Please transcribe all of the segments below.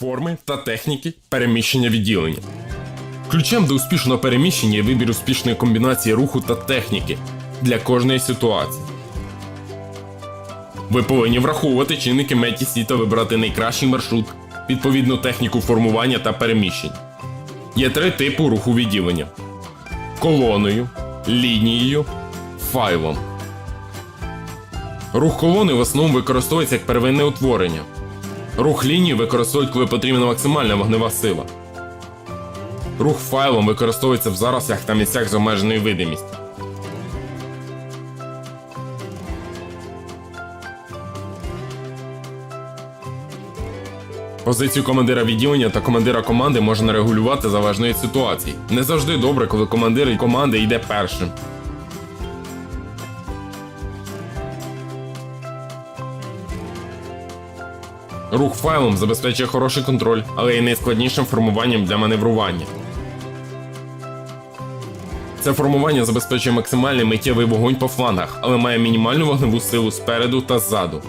форми та техніки переміщення відділення. Ключем до успішного переміщення є вибір успішної комбінації руху та техніки для кожної ситуації. Ви повинні враховувати чинники метісі та вибрати найкращий маршрут, відповідну техніку формування та переміщень. Є три типи руху відділення: колоною, лінією, файлом. Рух колони в основному використовується як первинне утворення. Рух лінії використовують, коли потрібна максимальна вогнева сила. Рух файлом використовується в зарослях та місцях з обмеженою видимістю. Позицію командира відділення та командира команди можна регулювати залежно від ситуації. Не завжди добре, коли командир команди йде першим. Рух файлом забезпечує хороший контроль, але є найскладнішим формуванням для маневрування. Це формування забезпечує максимальний миттєвий вогонь по флангах, але має мінімальну вогневу силу спереду та ззаду.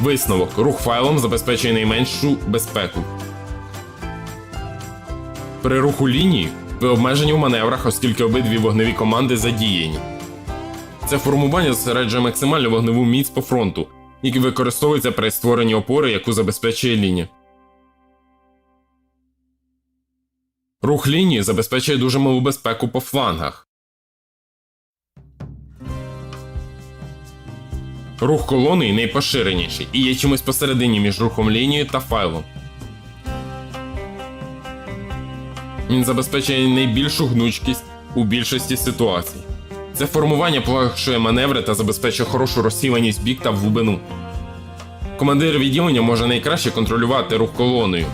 Висновок: рух файлом забезпечує найменшу безпеку. При руху лінії ви обмежені в маневрах, оскільки обидві вогневі команди задіяні. Це формування зосереджує максимальну вогневу міць по фронту, який використовується при створенні опори, яку забезпечує лінія. Рух лінії забезпечує дуже малу безпеку по флангах. Рух колони найпоширеніший і є чимось посередині між рухом лінією та файлом. Він забезпечує найбільшу гнучкість у більшості ситуацій. Це формування полегшує маневри та забезпечує хорошу розсіваність бік та в глибину. Командир відділення може найкраще контролювати рух колоною.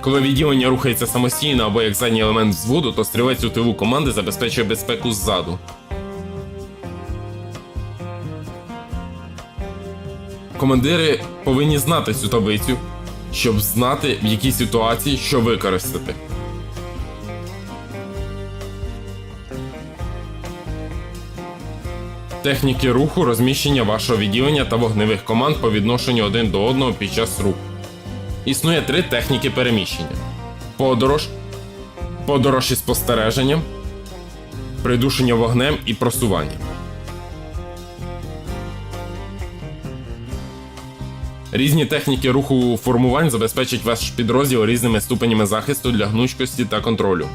Коли відділення рухається самостійно або як задній елемент взводу, то стрілець у тилу команди забезпечує безпеку ззаду. Командири повинні знати цю таблицю, щоб знати, в якій ситуації що використати. Техніки руху, розміщення вашого відділення та вогневих команд по відношенню один до одного під час руху. Існує три техніки переміщення: подорож, подорож із спостереженням, придушення вогнем і просування. Різні техніки руху формувань забезпечать ваш підрозділ різними ступенями захисту для гнучкості та контролю.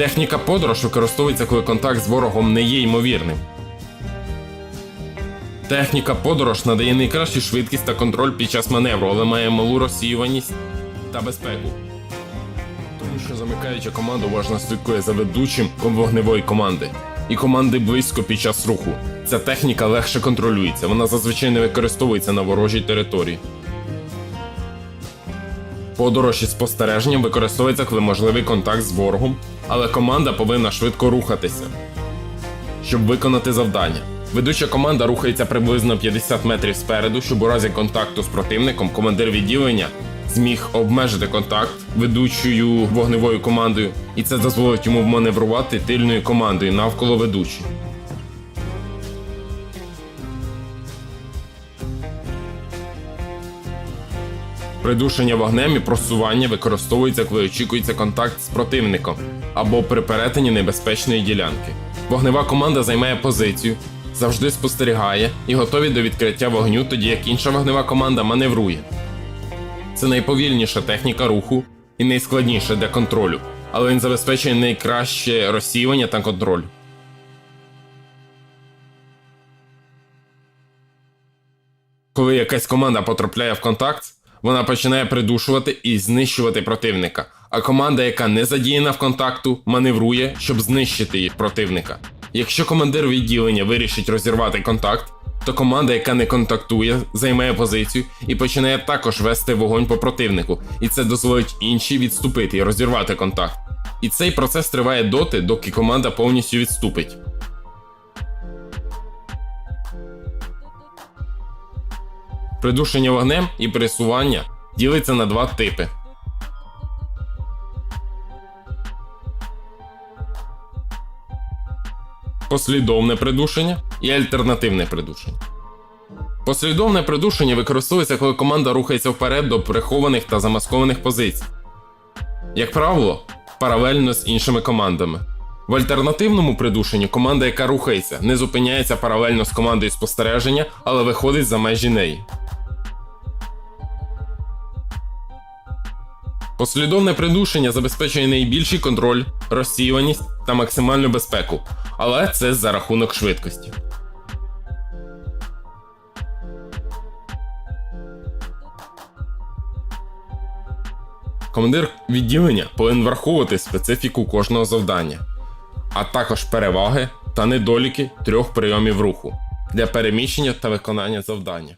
Техніка подорож використовується, коли контакт з ворогом не є ймовірним. Техніка подорож надає найкращу швидкість та контроль під час маневру, але має малу розсіюваність та безпеку. Тому що замикаюча команда уважно слідкує за ведучим вогневої команди і команди близько під час руху. Ця техніка легше контролюється, вона зазвичай не використовується на ворожій території. Подорож із спостереженням використовується, коли можливий контакт з ворогом, але команда повинна швидко рухатися, щоб виконати завдання. Ведуча команда рухається приблизно 50 метрів спереду, щоб у разі контакту з противником командир відділення зміг обмежити контакт ведучою вогневою командою, і це дозволить йому маневрувати тильною командою навколо ведучої. Придушення вогнем і просування використовується, коли очікується контакт з противником або при перетині небезпечної ділянки. Вогнева команда займає позицію, завжди спостерігає і готові до відкриття вогню, тоді як інша вогнева команда маневрує. Це найповільніша техніка руху і найскладніша для контролю, але він забезпечує найкраще розсіювання та контроль. Коли якась команда потрапляє в контакт, вона починає придушувати і знищувати противника. А команда, яка не задіяна в контакту, маневрує, щоб знищити їх противника. Якщо командир відділення вирішить розірвати контакт, то команда, яка не контактує, займає позицію і починає також вести вогонь по противнику, і це дозволить іншій відступити і розірвати контакт. І цей процес триває доти, доки команда повністю відступить. Придушення вогнем і пресування ділиться на два типи. Послідовне придушення і альтернативне придушення. Послідовне придушення використовується, коли команда рухається вперед до прихованих та замаскованих позицій. Як правило, паралельно з іншими командами. В альтернативному придушенні команда, яка рухається, не зупиняється паралельно з командою спостереження, але виходить за межі неї. Послідовне придушення забезпечує найбільший контроль, розсіюваність та максимальну безпеку, але це за рахунок швидкості. Командир відділення повинен враховувати специфіку кожного завдання, а також переваги та недоліки трьох прийомів руху для переміщення та виконання завдання.